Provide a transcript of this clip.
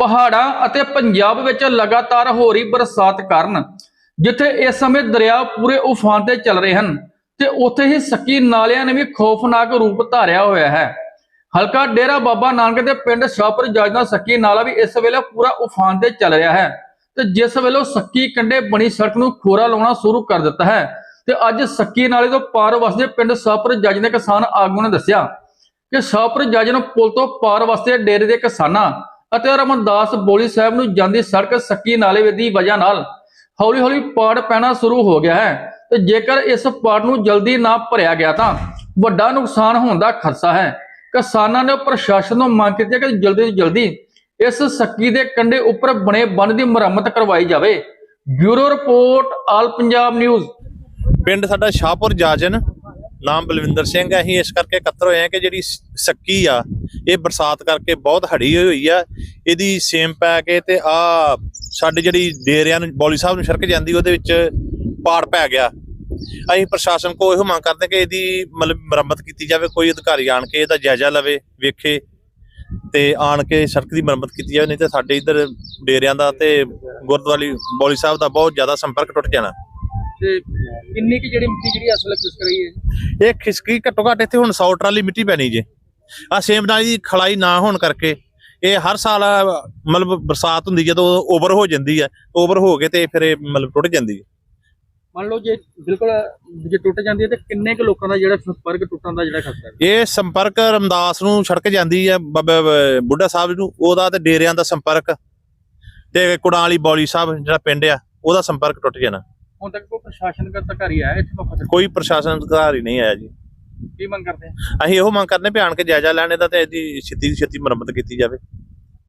ਪਹਾੜਾਂ ਅਤੇ ਪੰਜਾਬ ਵਿੱਚ ਲਗਾਤਾਰ ਹੋ ਰਹੀ ਬਰਸਾਤ ਕਾਰਨ, ਜਿੱਥੇ ਇਸ ਸਮੇਂ ਦਰਿਆ ਪੂਰੇ ਉਫਾਨ ਤੇ ਚੱਲ ਰਹੇ ਹਨ ਤੇ ਉੱਥੇ ਹੀ ਸੱਕੀ ਨਾਲਿਆਂ ਨੇ ਵੀ ਖੌਫਨਾਕ ਰੂਪ ਧਾਰਿਆ ਹੋਇਆ ਹੈ। ਹਲਕਾ ਡੇਰਾ ਬਾਬਾ ਨਾਨਕ ਦੇ ਪਿੰਡ ਸ਼ਾਹਪੁਰ ਜੱਜ ਸੱਕੀ ਨਾਲਾ ਵੀ ਇਸ ਵੇਲੇ ਪੂਰਾ ਉਫਾਨ ਤੇ ਚੱਲ ਰਿਹਾ ਹੈ ਤੇ ਜਿਸ ਵੇਲੇ ਸੱਕੀ ਕੰਢੇ ਬਣੀ ਸੜਕ ਨੂੰ ਖੋਰਾ ਲਾਉਣਾ ਸ਼ੁਰੂ ਕਰ ਦਿੱਤਾ ਹੈ ਤੇ ਅੱਜ ਸੱਕੀ ਨਾਲੇ ਤੋਂ ਪਾਰ ਵਸਦੇ ਪਿੰਡ ਸ਼ਾਹਪੁਰ ਜੱਜ ਦੇ ਕਿਸਾਨ ਆਗੂ ਨੇ ਦੱਸਿਆ ਕਿ ਸ਼ਾਹਪੁਰ ਜੱਜ ਨੂੰ ਪੁਲ ਤੋਂ ਪਾਰ ਵਸਦੇ ਡੇਰੇ ਦੇ ਕਿਸਾਨਾਂ ਅਤੇ ਰਮਨਦਾਸ ਬੋਲੀ ਸਾਹਿਬ ਨੂੰ ਜਾਂਦੀ ਸੜਕ ਸੱਕੀ ਨਾਲੇ ਦੀ ਵਜ੍ਹਾ ਨਾਲ ਹੌਲੀ ਹੌਲੀ ਪਾੜ ਪੈਣਾ ਸ਼ੁਰੂ ਹੋ ਗਿਆ ਹੈ ਤੇ ਜੇਕਰ ਇਸ ਪਾੜ ਨੂੰ ਜਲਦੀ ਨਾ ਭਰਿਆ ਗਿਆ ਤਾਂ ਵੱਡਾ ਨੁਕਸਾਨ ਹੋਣ ਦਾ ਖਦਸ਼ਾ ਹੈ। ਕਿਸਾਨਾਂ ਨੇ ਪ੍ਰਸ਼ਾਸਨ ਨੂੰ ਮੰਗ ਕੀਤੀ ਕਿ ਜਲਦੀ ਤੋਂ ਜਲਦੀ ਇਸ ਸੱਕੀ ਦੇ ਕੰਢੇ ਉੱਪਰ ਬਣੇ ਬੰਨ ਦੀ ਮੁਰੰਮਤ ਕਰਵਾਈ ਜਾਵੇ। Bureau report, all Punjab news. ਪਿੰਡ ਸਾਡਾ ਸ਼ਾਹਪੁਰ ਜਾਜਨ, ਨਾਮ ਬਲਵਿੰਦਰ ਸਿੰਘ ਹੈ। ਅਸੀਂ ਇਸ ਕਰਕੇ ਇਕੱਤਰ ਹੋਏ ਹਾਂ ਕਿ ਜਿਹੜੀ ਸ- ਸੱਕੀ ਆ ਇਹ ਬਰਸਾਤ ਕਰਕੇ ਬਹੁਤ ਹੜੀ ਹੋਈ ਆ ਇਹਦੀ ਸੇਮ ਪੈ ਕੇ ਤੇ ਆ ਸਾਡੇ ਜਿਹੜੀ ਡੇਰਿਆਂ ਨੂੰ ਬੌਲੀ ਸਾਹਿਬ ਨੂੰ ਸੜਕ ਜਾਂਦੀ ਉਹਦੇ ਵਿੱਚ ਪਾੜ ਪੈ ਗਿਆ। ਅਸੀਂ ਪ੍ਰਸ਼ਾਸਨ ਕੋ ਇਹੋ ਮੰਗ ਕਰਦੇ ਕਿ ਇਹਦੀ ਮਤਲਬ ਮੁਰੰਮਤ ਕੀਤੀ ਜਾਵੇ ਕੋਈ ਅਧਿਕਾਰੀ ਆਣ ਕੇ ਇਹਦਾ ਜਾਇਜ਼ਾ ਲਵੇ ਵੇਖੇ ਤੇ ਆਣ ਕੇ ਸੜਕ ਦੀ ਮੁਰੰਮਤ ਕੀਤੀ ਜਾਵੇ ਨਹੀਂ ਤੇ ਸਾਡੇ ਇੱਧਰ ਡੇਰਿਆਂ ਦਾ ਤੇ ਗੁਰਦੁਆਰੀ ਬੌਲੀ ਸਾਹਿਬ ਦਾ ਬਹੁਤ ਜ਼ਿਆਦਾ ਸੰਪਰਕ ਟੁੱਟ ਜਾਣਾ। ਤੇ ਕਿੰਨੀ ਕੀ ਜਿਹੜੀ ਮਿੱਟੀ ਜਿਹੜੀ ਅਸਲ ਕਿਸ ਰਹੀ ਹੈ? ਇਹ ਖਿਸਕੀ ਘੱਟੋ ਘੱਟ ਇੱਥੇ ਹੁਣ 100 ਟਰਾਲੀ ਮਿੱਟੀ ਪੈਣੀ ਜੇ। ਆ ਸੇਮ ਨਾਲੀ ਦੀ ਖਲਾਈ ਨਾ ਹੋਣ ਕਰਕੇ ਇਹ ਹਰ ਸਾਲ ਮਤਲਬ ਬਰਸਾਤ ਹੁੰਦੀ ਜਦੋਂ ਓਵਰ ਹੋ ਜਾਂਦੀ ਹੈ ਓਵਰ ਹੋ ਕੇ ਤੇ ਫਿਰ ਇਹ ਮਤਲਬ ਟੁੱਟ ਜਾਂਦੀ ਹੈ। ਮੰਨ ਲਓ ਜੇ ਬਿਲਕੁਲ ਜੇ ਟੁੱਟ ਜਾਂਦੀ ਹੈ ਤੇ ਕਿੰਨੇ ਕੁ ਲੋਕਾਂ ਦਾ ਜਿਹੜਾ ਸੰਪਰਕ ਟੁੱਟਣ ਦਾ ਜਿਹੜਾ ਖਤਰਾ ਹੈ? ਇਹ ਸੰਪਰਕ ਰਮਦਾਸ ਨੂੰ ਸੜਕ ਜਾਂਦੀ ਹੈ ਬਾਬਾ ਬੁੱਢਾ ਸਾਹਿਬ ਨੂੰ ਉਹਦਾ ਤੇ ਡੇਰਿਆਂ ਦਾ ਸੰਪਰਕ ਤੇ ਕੁੜਾਂ ਵਾਲੀ ਬੌਲੀ ਸਾਹਿਬ ਜਿਹੜਾ ਪਿੰਡ ਆ ਉਹਦਾ ਸੰਪਰਕ ਟੁੱਟ ਜਾਣਾ। ਹੁਣ ਤੱਕ ਕੋਈ ਪ੍ਰਸ਼ਾਸਨਿਕ ਅਧਿਕਾਰੀ ਆਇਆ ਇੱਥੇ ਕੋਈ ਪ੍ਰਸ਼ਾਸਨ ਅਧਿਕਾਰੀ ਨਹੀਂ ਆਇਆ ਜੀ। ਕੀ ਮੰਗ ਕਰਦੇ ਆ? ਅਸੀਂ ਇਹੋ ਮੰਗ ਕਰਨੇ ਵੀ ਆਣ ਕੇ ਜਾਇਜ਼ਾ ਲੈਣ ਦਾ ਤੇ ਇਹਦੀ ਛੇਤੀ ਦੀ ਛੇਤੀ ਮੁਰੰਮਤ ਕੀਤੀ ਜਾਵੇ।